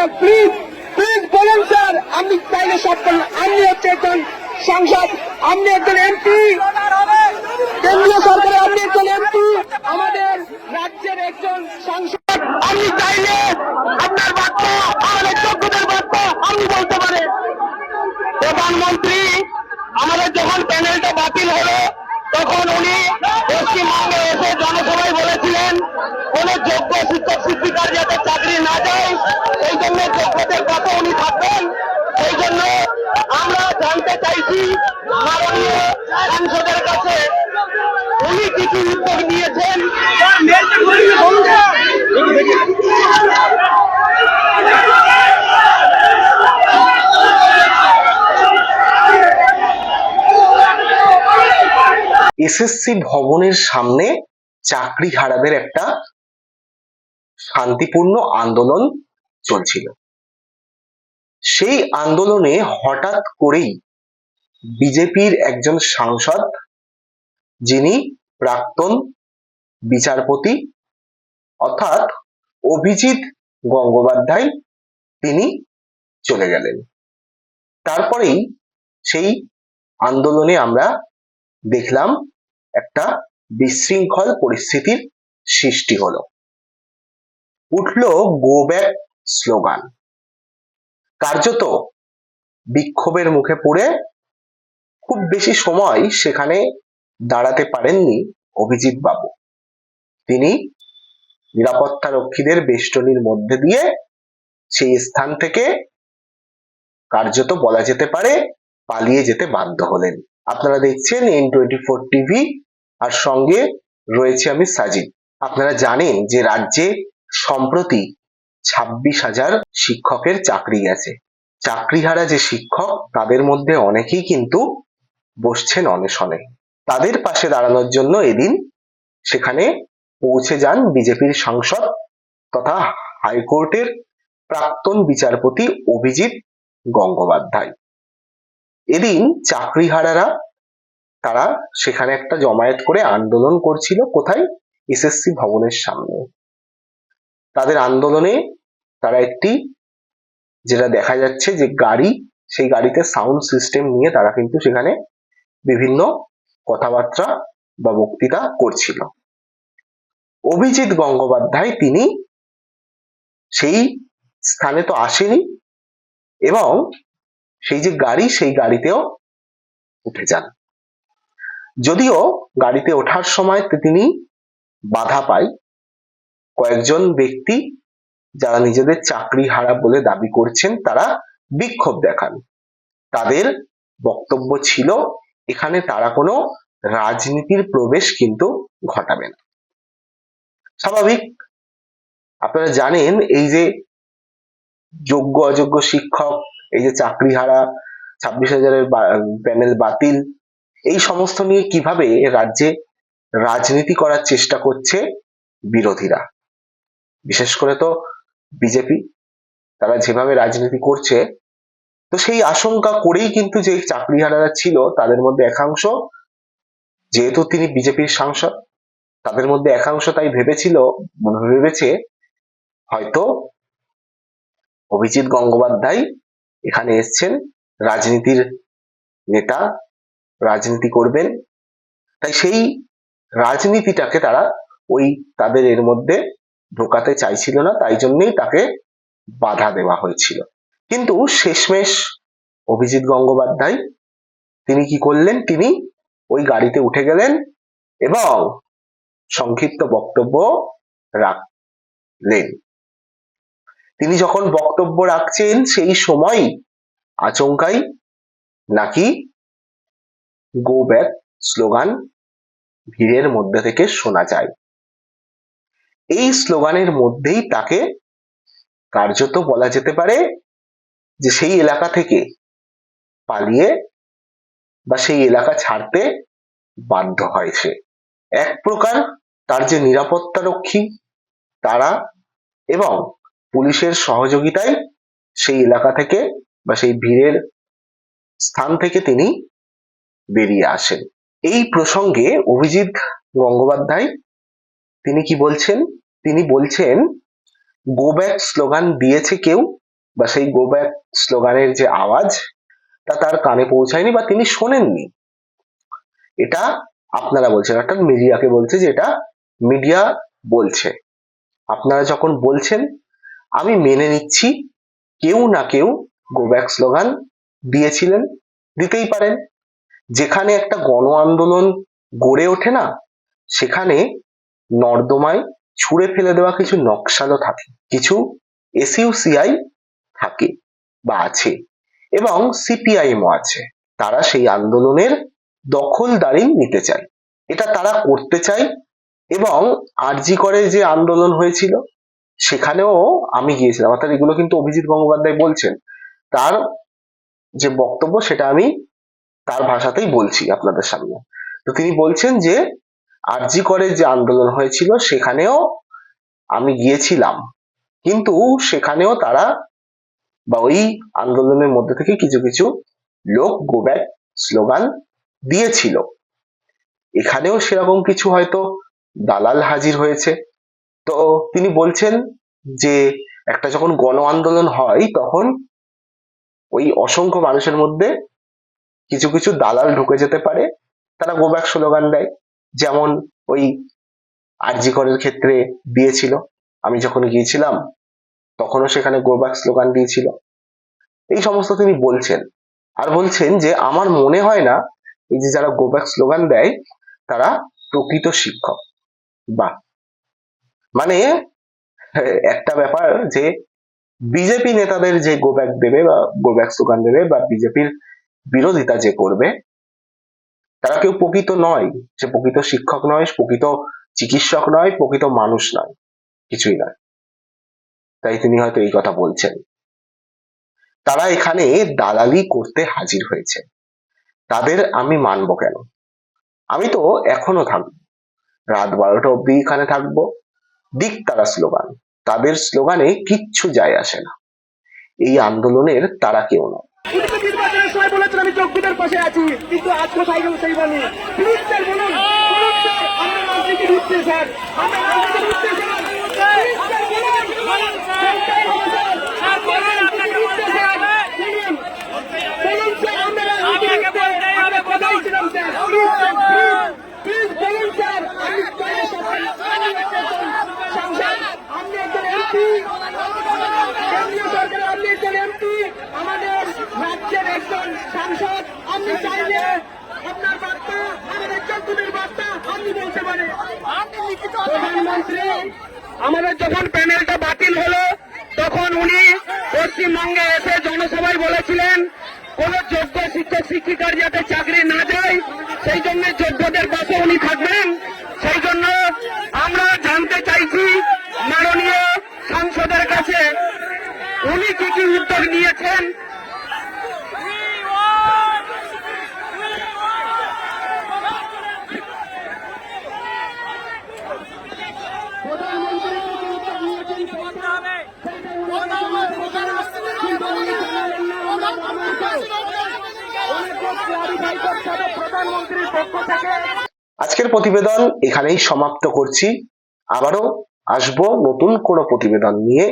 Sir please please বলুন sir আপনি চাইলে সব করুন আপনি হচ্ছে একজন সাংসদ আপনি একজন এমপি কেন্দ্রীয় সরকারে আপনি একজন এমপি আমাদের রাজ্যের একজন সাংসদ। আপনি চাইলে আপনার বার্তা আমাদের যোগ্যদের বার্তা আপনি বলতে পারেন প্রধানমন্ত্রী, আমাদের যখন প্যানেলটা বাতিল হলো, তখন উনি পশ্চিমবঙ্গে এসে জনসভায় বলেছিলেন, কোন যোগ্য শিক্ষক শিক্ষিকার যাতে যায় এই জন্য উনি থাকবেন সেই জন্য আমরা জানতে চাইছি মাননীয় সাংসদের কাছে উনি কিছু উদ্যোগ নিয়েছেন। এসএসসি ভবনের সামনে চাকরি হারাদের একটা শান্তিপূর্ণ আন্দোলন চলছিল। সেই আন্দোলনে হঠাৎ করেই বিজেপির একজন সাংসদ, যিনি প্রাক্তন বিচারপতি, অর্থাৎ অভিজিৎ গঙ্গোপাধ্যায়, তিনি চলে গেলেন। তারপরেই সেই আন্দোলনে আমরা দেখলাম একটা বিশৃঙ্খল পরিস্থিতির সৃষ্টি হলো। উঠল গো ব্যাক স্লোগান কার্যত বিক্ষোভের মুখে পড়ে খুব বেশি সময় সেখানে দাঁড়াতে পারেননি অভিজিৎ বাবু। তিনি নিরাপত্তা রক্ষীদের বেষ্টনীর মধ্যে দিয়ে সেই স্থান থেকে কার্যত বলা যেতে পারে পালিয়ে যেতে বাধ্য হলেন। আপনারা দেখছেন এন টোয়েন্টি ফোর টিভি আর সঙ্গে রয়েছে আমি সাজিদ। আপনারা জানেন যে রাজ্যে সম্প্রতি ছাব্বিশ হাজার শিক্ষকের চাকরি গেছে। চাকরিহারা যে শিক্ষক, তাদের মধ্যে অনেকেই কিন্তু বসছেন অনশনে। তাদের পাশে দাঁড়ানোর জন্য এদিন সেখানে পৌঁছে যান বিজেপির সাংসদ তথা হাইকোর্টের প্রাক্তন বিচারপতি অভিজিৎ গঙ্গোপাধ্যায়। এদিন চাকরিহারারা, তারা সেখানে একটা জমায়েত করে আন্দোলন করছিল কোথায়? এসএসসি ভবনের সামনে। তাদের আন্দোলনে তারা একটি যেটা দেখা যাচ্ছে যে গাড়ি, সেই গাড়িতে সাউন্ড সিস্টেম নিয়ে তারা কিন্তু সেখানে বিভিন্ন কথাবার্তা বা বক্তৃতা করছিল। অভিজিৎ গঙ্গোপাধ্যায় তিনি সেই স্থানে তো আসেনি এবং সেই যে গাড়ি, সেই গাড়িতেও উঠে যান। যদিও গাড়িতে ওঠার সময় তিনি বাধা পায় কয়েকজন ব্যক্তি যারা নিজেদের চাকরি হারা বলে দাবি করছেন, তারা বিক্ষোভ দেখান। তাদের বক্তব্য ছিল, এখানে তারা কোনো রাজনীতির প্রবেশ কিন্তু ঘটাবে না। স্বাভাবিক, আপনারা জানেন এই যে যোগ্য, অযোগ্য শিক্ষক, এই যে চাকরি হারা, ছাব্বিশ হাজারের প্যানেল বাতিল, এই সমস্ত নিয়ে কীভাবে রাজ্যে রাজনীতি করার চেষ্টা করছে বিরোধীরা? বিশেষ করে তো বিজেপি, তারা যেভাবে রাজনীতি করছে, তো সেই আশঙ্কা করেই কিন্তু যে চাকরিহারারা ছিল, তাদের মধ্যে একাংশ, যেহেতু তিনি বিজেপির সাংসদ, তাদের মধ্যে একাংশ তাই ভেবেছিল ভেবেছে, হয়তো অভিজিৎ গঙ্গোপাধ্যায় এখানে এসছেন, রাজনীতির নেতা, রাজনীতি করবেন। তাই সেই রাজনীতিটাকে তারা ওই তাদের এর মধ্যে ঢোকাতে চাইছিল না, তাই জন্যই তাকে বাধা দেওয়া হয়েছিল। কিন্তু শেষমেশ অভিজিৎ গঙ্গোপাধ্যায় তিনি কি করলেন? তিনি ওই গাড়িতে উঠে গেলেন এবং সংক্ষিপ্ত বক্তব্য রাখলেন। তিনি যখন বক্তব্য রাখছেন, সেই সময় আচমকাই নাকি গো ব্যাক স্লোগান ভিড়ের মধ্যে থেকে শোনা যায়। এই স্লোগানের মধ্যেই তাকে কার্যত বলা যেতে পারে যে সেই এলাকা থেকে পালিয়ে বা সেই এলাকা ছাড়তে বাধ্য হয় সে। এক প্রকার তার যে নিরাপত্তা রক্ষী, তারা এবং পুলিশের সহযোগিতায় সেই এলাকা থেকে বা সেই ভিড়ের স্থান থেকে তিনি বেরিয়ে আসেন। এই প্রসঙ্গে অভিজিৎ গঙ্গোপাধ্যায় তিনি কি বলছেন? তিনি বলছেন গো ব্যাক স্লোগান দিয়েছে কেউ? বা সেই গো ব্যাক স্লোগানের যে আওয়াজ, তা তার কানে পৌঁছায়নি বা তিনি শোনেননি। এটা আপনারা বলছেন, অর্থাৎ মিডিয়াকে বলছে যে এটা মিডিয়া বলছে। আপনারা যখন বলছেন, আমি মেনে নিচ্ছি, কেউ না কেউ গো ব্যাক স্লোগান দিয়েছিলেন, দিতেই পারেন। যেখানে একটা গণ আন্দোলন গড়ে ওঠে না, সেখানে নর্দমায় ছুঁড়ে ফেলে দেওয়া কিছু নকশালও থাকে, কিছু এসইউসিআই থাকে বা আছে এবং সিপিআইএমও আছে। তারা সেই আন্দোলনের দখলদারি নিতে চায়। এটা তারা করতে চায় এবং আরজি করে যে আন্দোলন হয়েছিল, সেখানেও আমি গিয়েছিলাম। অর্থাৎ এগুলো কিন্তু অভিজিৎ গঙ্গোপাধ্যায় বলছেন। তার যে বক্তব্য সেটা আমি তার ভাষাতেই বলছি আপনাদের সামনে। তো তিনি বলছেন যে আরজি করে যে আন্দোলন হয়েছিল, সেখানেও আমি গিয়েছিলাম। কিন্তু সেখানেও তারা বা ওই আন্দোলনের মধ্যে থেকে কিছু কিছু লোক গো ব্যাক স্লোগান দিয়েছিল। এখানেও সেরকম কিছু হয়তো দালাল হাজির হয়েছে। তো তিনি বলছেন যে, একটা যখন গণ আন্দোলন হয়, তখন ওই অসংখ্য মানুষের মধ্যে কিছু কিছু দালাল ঢুকে যেতে পারে। তারা গো ব্যাক স্লোগান দেয়। যেমন ওই আরজি করের ক্ষেত্রে দিয়েছিল। আমি যখন গিয়েছিলাম, তখনও সেখানে গো ব্যাক স্লোগান দিয়েছিল। এই সমস্ত তিনি বলছেন। আর বলছেন যে, আমার মনে হয় না, এই যে যারা গো ব্যাক স্লোগান দেয়, তারা প্রকৃত শিক্ষক। বা মানে একটা ব্যাপার যে, বিজেপি নেতাদের যে গো ব্যাক দেবে বা গো ব্যাক স্লোগান দেবে বা বিজেপির বিরোধিতা যে করবে তারা কেউ প্রকৃত নয়। সে প্রকৃত শিক্ষক নয় প্রকৃত চিকিৎসক নয়, প্রকৃত মানুষ নয়। কিছুই নয়। তাই তিনি হয়তো এই কথা বলছেন। তারা এখানে দালালি করতে হাজির হয়েছে। তাদের আমি মানবো কেন? আমি তো এখনও থাকব। রাত বারোটা অব্দি এখানে থাকব। দিক তারা স্লোগান। তাদের স্লোগানে কিচ্ছু যায় আসে না। এই আন্দোলনের তারা কেউ নয়। আমি যোগ্যদের পাশে আছি, কিন্তু আজ কোথায় গেল সেই স্যার, বলুন। আমরা রাজনীতি ঢুকছে স্যার। আমরা রাজনীতি ঢুকছে স্যার Please, স্যার, বলুন। কোনটাই হবে, স্যার? স্যার, বলুন, রাজনীতি ঢুকছে, স্যার। বলুন। বলুন, স্যার, আমরা রাজনীতি ঢুকছে। আমরা কোথায় ছিলাম, sir? Please, sir, please, please, বলুন, স্যার। আমি স্যারের সাথে আমি একজন সাংসদ, আপনি একজন MP, কেন্দ্রীয় সরকারের আপনি একজন এমপি আমাদের রাজ্যের একজন সাংসদ আপনি চাইলে আপনার বার্তা, আমাদের বার্তা আপনি বলতে প্রধানমন্ত্রী, আমাদের যখন প্যানেলটা বাতিল হলো, তখন উনি পশ্চিমবঙ্গে এসে জনসভায় বলেছিলেন, কোন যোগ্য শিক্ষক, শিক্ষিকার যাতে চাকরি না যায় সেই জন্য যোগ্যদের পাশে উনি থাকবেন সেই জন্য আমরা জানতে চাইছি মাননীয় সাংসদের কাছে উনি কি কি উদ্যোগ নিয়েছেন প্রধানমন্ত্রী কি কি উদ্যোগ নিয়েছেন সেইটা উনি কিন্তু উনি জানালেন না, আমরা জানতে চাই। ওনাকে clarify করতে হবে আজকের প্রতিবেদন এখানেই সমাপ্ত করছি। আবারও আসব নতুন কোনো প্রতিবেদন নিয়ে।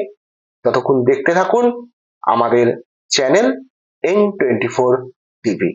ততক্ষণ দেখতে থাকুন আমাদের channel N twenty four TV